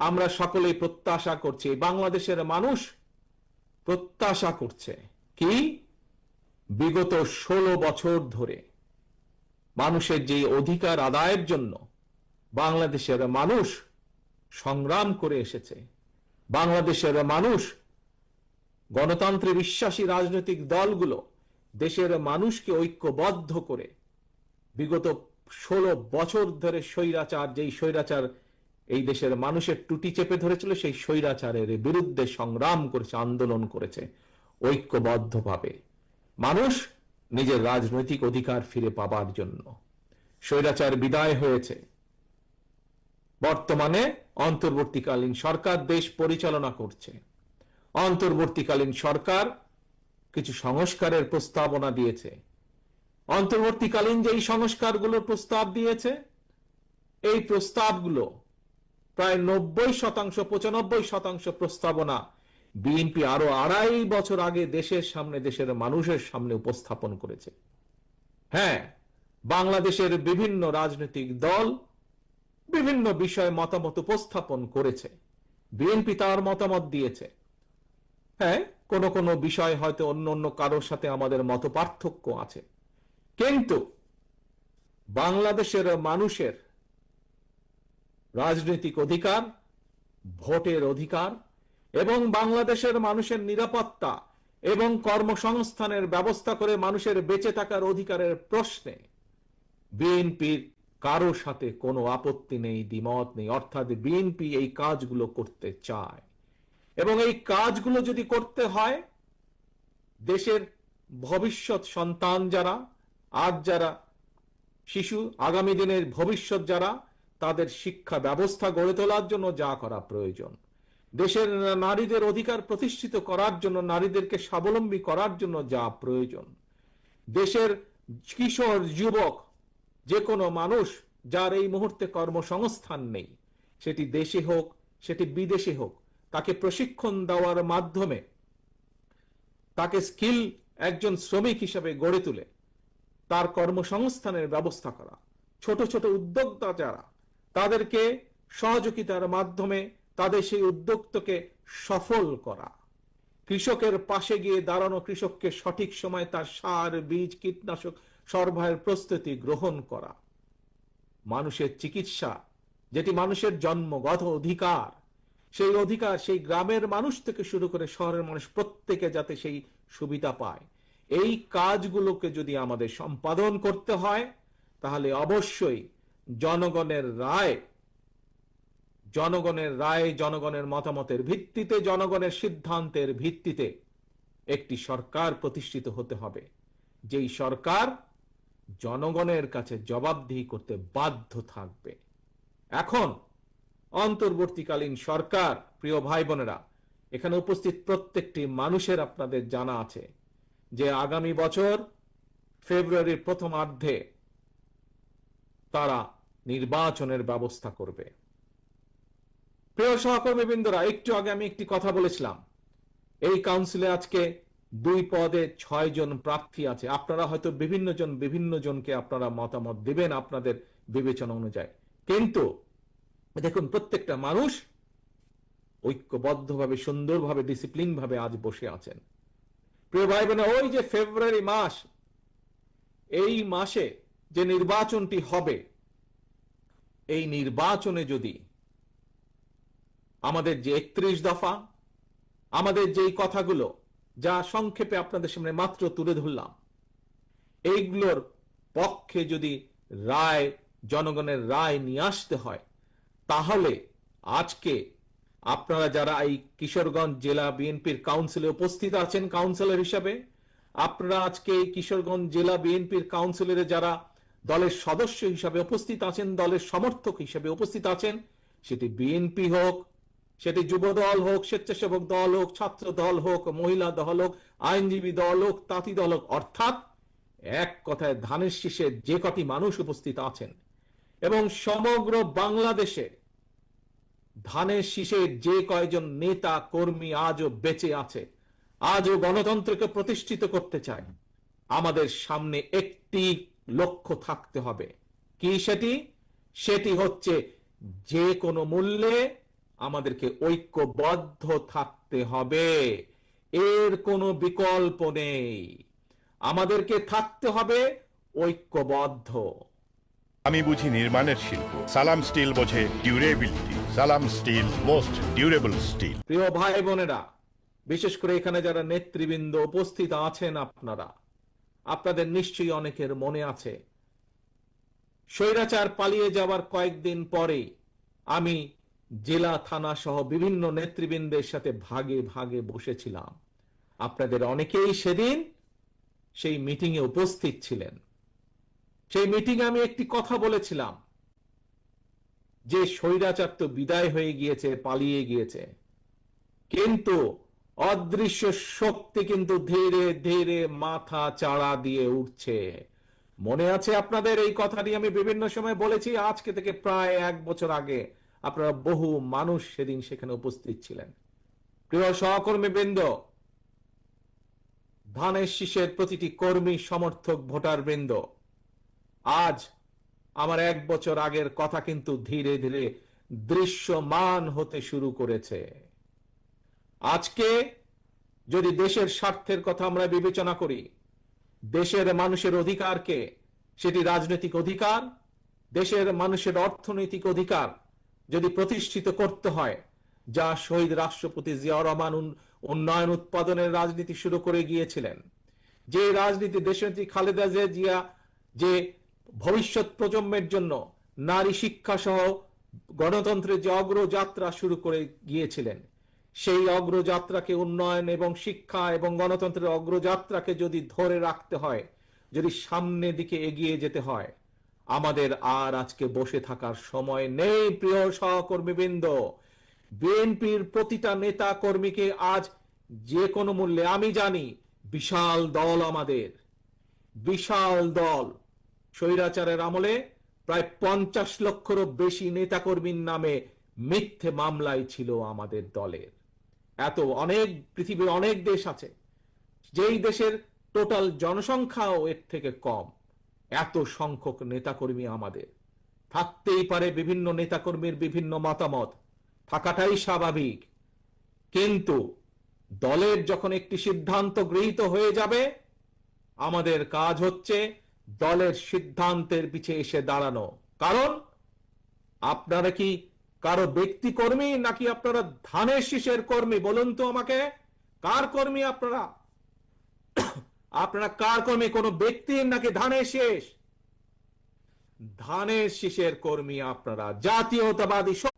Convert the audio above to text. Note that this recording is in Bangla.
আমরা সকলেই প্রত্যাশা করছি বাংলাদেশের মানুষ প্রত্যাশা করছে। কি? বিগত ষোলো বছর ধরে মানুষের যে অধিকার আদায়ের জন্য বাংলাদেশের মানুষ সংগ্রাম করে এসেছে, বাংলাদেশের মানুষ গণতন্ত্রে বিশ্বাসী রাজনৈতিক দলগুলো দেশের মানুষকে ঐক্যবদ্ধ করে বিগত ষোলো বছর ধরে স্বৈরাচার, যেই স্বৈরাচার এই দেশের মানুষের টুটি চেপে ধরেছিল, সেই স্বৈরাচারের বিরুদ্ধে সংগ্রাম করেছে, আন্দোলন করেছে, ঐক্যবদ্ধভাবে। মানুষ নিজের রাজনৈতিক অধিকার ফিরে পাবার জন্য। স্বৈরাচার বিদায় হয়েছে। বর্তমানে অন্তর্বর্তীকালীন সরকার দেশ পরিচালনা করছে। অন্তর্বর্তীকালীন সরকার কিছু সংস্কারের প্রস্তাবনা দিয়েছে। অন্তর্বর্তীকালীন যে এই সংস্কারগুলোর প্রস্তাব দিয়েছে, এই প্রস্তাবগুলো প্রায় নব্বই শতাংশ, পঁচানব্বই শতাংশ প্রস্তাবনা। বিএনপি আরও আড়াই বছর আগে দেশের সামনে দেশের মানুষের সামনে উপস্থাপন করেছে। হ্যাঁ বাংলাদেশের বিভিন্ন রাজনৈতিক দল বিভিন্ন বিষয়ে মতামত উপস্থাপন করেছে। বিএনপি তার মতামত দিয়েছে। হ্যাঁ কোন কোন বিষয় হয়তো অন্য অন্য কারোর সাথে আমাদের মত পার্থক্য আছে। কিন্তু বাংলাদেশের মানুষের রাজনৈতিক অধিকার, ভোটের অধিকার এবং বাংলাদেশের মানুষের নিরাপত্তা এবং কর্মসংস্থানের ব্যবস্থা করে মানুষের বেঁচে থাকার অধিকারের প্রশ্নে বিএনপির কারও সাথে কোনো আপত্তি নেই, দ্বিমত নেই। অর্থাৎ বিএনপি এই কাজগুলো করতে চায় এবং এই কাজগুলো যদি করতে হয়, দেশের ভবিষ্যৎ সন্তান যারা, আজ যারা, শিশু, আগামী দিনের ভবিষ্যৎ যারা তাদের শিক্ষা ব্যবস্থা গড়ে তোলার জন্য যা করা প্রয়োজন। দেশের নারীদের অধিকার প্রতিষ্ঠিত করার জন্য, নারীদেরকে স্বাবলম্বী করার জন্য যা প্রয়োজন। দেশের কিশোর যুবক যে কোনো মানুষ যার এই মুহূর্তে কর্মসংস্থান নেই, সেটি দেশে হোক, সেটি বিদেশে হোক, তাকে প্রশিক্ষণ দেওয়ার মাধ্যমে তাকে স্কিল একজন শ্রমিক হিসেবে গড়ে তুলে, তার কর্মসংস্থানের ব্যবস্থা করা। ছোট ছোট উদ্যোক্তা যারা তাদেরকে সহযোগিতার মাধ্যমে তাদের সেই উদ্যোক্তকে সফল করা। কৃষকের পাশে গিয়ে দাঁড়ানো কৃষককে সঠিক সময় তার সার, বীজ, কীটনাশক, সরবরাহের প্রস্তুতি গ্রহণ করা। মানুষের চিকিৎসা, যেটি মানুষের জন্মগত অধিকার, সেই অধিকার সেই গ্রামের মানুষ থেকে শুরু করে শহরের মানুষ প্রত্যেকে যাতে সেই সুবিধা পায়। এই কাজগুলোকে যদি আমাদের সম্পাদন করতে হয়, তাহলে অবশ্যই জনগণের রায় জনগণের রায় জনগণের মতামতের ভিত্তিতে, জনগণের সিদ্ধান্তের ভিত্তিতে একটি সরকার প্রতিষ্ঠিত হতে হবে। যেই সরকার জনগণের কাছে জবাবদিহি করতে বাধ্য থাকবে। এখন অন্তর্বর্তীকালীন সরকার, প্রিয় ভাই বোনেরা এখানে উপস্থিত প্রত্যেকটি মানুষের আপনাদের জানা আছে যে আগামী বছর ফেব্রুয়ারির প্রথমার্ধে তারা নির্বাচনের ব্যবস্থা করবে। প্রিয় সহকর্মীবৃন্দরা, একটু আগে আমি একটি কথা বলেছিলাম। এই কাউন্সিলে আজকে দুই পদে ছয় জন প্রার্থী আছে। আপনারা হয়তো বিভিন্ন জন, বিভিন্ন জনকে আপনারা মতামত দিবেন আপনাদের বিবেচনা অনুযায়ী। কিন্তু দেখুন, প্রত্যেকটা মানুষ ঐক্যবদ্ধভাবে, সুন্দরভাবে ডিসিপ্লিন ভাবে আজ বসে আছেন। প্রিয় ভাই বোনে ওই যে ফেব্রুয়ারি মাস, এই মাসে যে নির্বাচনটি হবে এই নির্বাচনে যদি আমাদের যে একত্রিশ দফা, আমাদের যেই কথাগুলো যা সংক্ষেপে আপনাদের সামনে মাত্র তুলে ধরলাম, এইগুলোর পক্ষে যদি রায়, জনগণের রায় নিয়ে আসতে হয়, তাহলে আজকে আপনারা যারা এই কিশোরগঞ্জ জেলা বিএনপির কাউন্সিলে উপস্থিত আছেন, কাউন্সিলর হিসাবে, আপনারা আজকে এই কিশোরগঞ্জ জেলা বিএনপির কাউন্সিলরে যারা দলের সদস্য হিসাবে উপস্থিত আছেন, দলের সমর্থক হিসাবে উপস্থিত আছেন। সেটি বিএনপি হোক, সেটি যুব দল হোক, স্বেচ্ছাসেবক দল হোক, ছাত্র দল হোক, মহিলা দল হোক, আইনজীবী দল হোক, তাঁতি দল হোক, অর্থাৎ এক কথায় ধানের শীষে যে কটি মানুষ উপস্থিত আছেন এবং সমগ্র বাংলাদেশে ধানের শীষে যে কয়জন নেতা, কর্মী আজও বেঁচে আছে, আজও গণতন্ত্রকে প্রতিষ্ঠিত করতে চায়, আমাদের সামনে একটি লক্ষ্য থাকতে হবে। কি সেটি? সেটি হচ্ছে যে কোনো মূল্যে আমাদেরকে ঐক্যবদ্ধ থাকতে হবে। এর কোনো বিকল্প নেই। আমাদেরকে থাকতে হবে ঐক্যবদ্ধ। আমি বুঝি নির্মাণের শিল্প। সালাম স্টিল বোঝে ডিউরেবিলিটি। সালাম স্টিল মোস্ট ডিউরেবল স্টিল। প্রিয় ভাই বোনেরা বিশেষ করে এখানে যারা নেতৃবৃন্দ উপস্থিত আছেন আপনারা আপনাদের নিশ্চয়ই অনেকের মনে আছে। স্বৈরাচার পালিয়ে যাওয়ার কয়েকদিন পরে আমি জেলা, থানা সহ বিভিন্ন নেতৃবৃন্দের সাথে ভাগে ভাগে বসেছিলাম। আপনাদের অনেকেই সেদিন সেই মিটিং এ উপস্থিত ছিলেন। সেই মিটিং আমি একটি কথা বলেছিলাম। যে স্বৈরাচার তো বিদায় হয়ে গিয়েছে, পালিয়ে গিয়েছে। কিন্তু অদৃশ্য শক্তি কিন্তু ধীরে ধীরে মাথা চাড়া দিয়ে উঠছে। মনে আছে আপনাদের? এই কথাটি আমি বিভিন্ন সময় বলেছি। আজকে থেকে প্রায় এক বছর আগে আপনারা বহু মানুষ সেদিন সেখানে উপস্থিত ছিলেন। প্রিয় সহকর্মী বৃন্দ ধানের শীষের প্রতিটি কর্মী সমর্থক ভোটার বৃন্দ আজ আমার এক বছর আগের কথা কিন্তু ধীরে ধীরে দৃশ্যমান হতে শুরু করেছে। আজকে যদি দেশের স্বার্থের কথা আমরা বিবেচনা করি, দেশের মানুষের অধিকারকে, সেটি রাজনৈতিক অধিকার, দেশের মানুষের অর্থনৈতিক অধিকার যদি প্রতিষ্ঠিত করতে হয়, যা শহীদ রাষ্ট্রপতি জিয়াউর রহমান উন্নয়ন উৎপাদনের রাজনীতি শুরু করে গিয়েছিলেন। যে রাজনীতি দেশনেত্রী খালেদা জিয়া যে ভবিষ্যৎ প্রজন্মের জন্য নারী শিক্ষা সহ গণতন্ত্রের যে অগ্রযাত্রা শুরু করে গিয়েছিলেন সেই অগ্রযাত্রাকে উন্নয়ন এবং শিক্ষা এবং গণতন্ত্রের অগ্রযাত্রাকে যদি ধরে রাখতে হয়, যদি সামনের দিকে এগিয়ে যেতে হয়, আমাদের আর আজকে বসে থাকার সময় নেই, প্রিয় সহকর্মীবৃন্দ। বিএনপির প্রতিটা নেতা কর্মীকে আজ যে কোনো মূল্যে, আমি জানি, বিশাল দল আমাদের। বিশাল দল। স্বৈরাচারের আমলে প্রায় পঞ্চাশ লক্ষেরও বেশি নেতাকর্মীর নামে মিথ্যে মামলায় ছিল আমাদের দলের। এত অনেক পৃথিবীর অনেক দেশ আছে, যেই দেশের টোটাল জনসংখ্যাও এর থেকে কম। এত সংখ্যক নেতাকর্মী আমাদের। থাকতেই পারে বিভিন্ন নেতাকর্মীর বিভিন্ন মতামত। থাকাটাই স্বাভাবিক। কিন্তু দলের যখন একটি সিদ্ধান্ত গৃহীত হয়ে যাবে, আমাদের কাজ হচ্ছে দলের সিদ্ধান্তের পিছে এসে দাঁড়ানো। কারণ আপনারা কি কারও ব্যক্তি কর্মী নাকি আপনারা ধানের শীষের কর্মী? বলুন তো আমাকে। কার কর্মী আপনারা? আপনারা কার কর্মী? কোন ব্যক্তি নাকি ধানের শেষ? ধানের শীষের কর্মী আপনারা। জাতীয়তাবাদী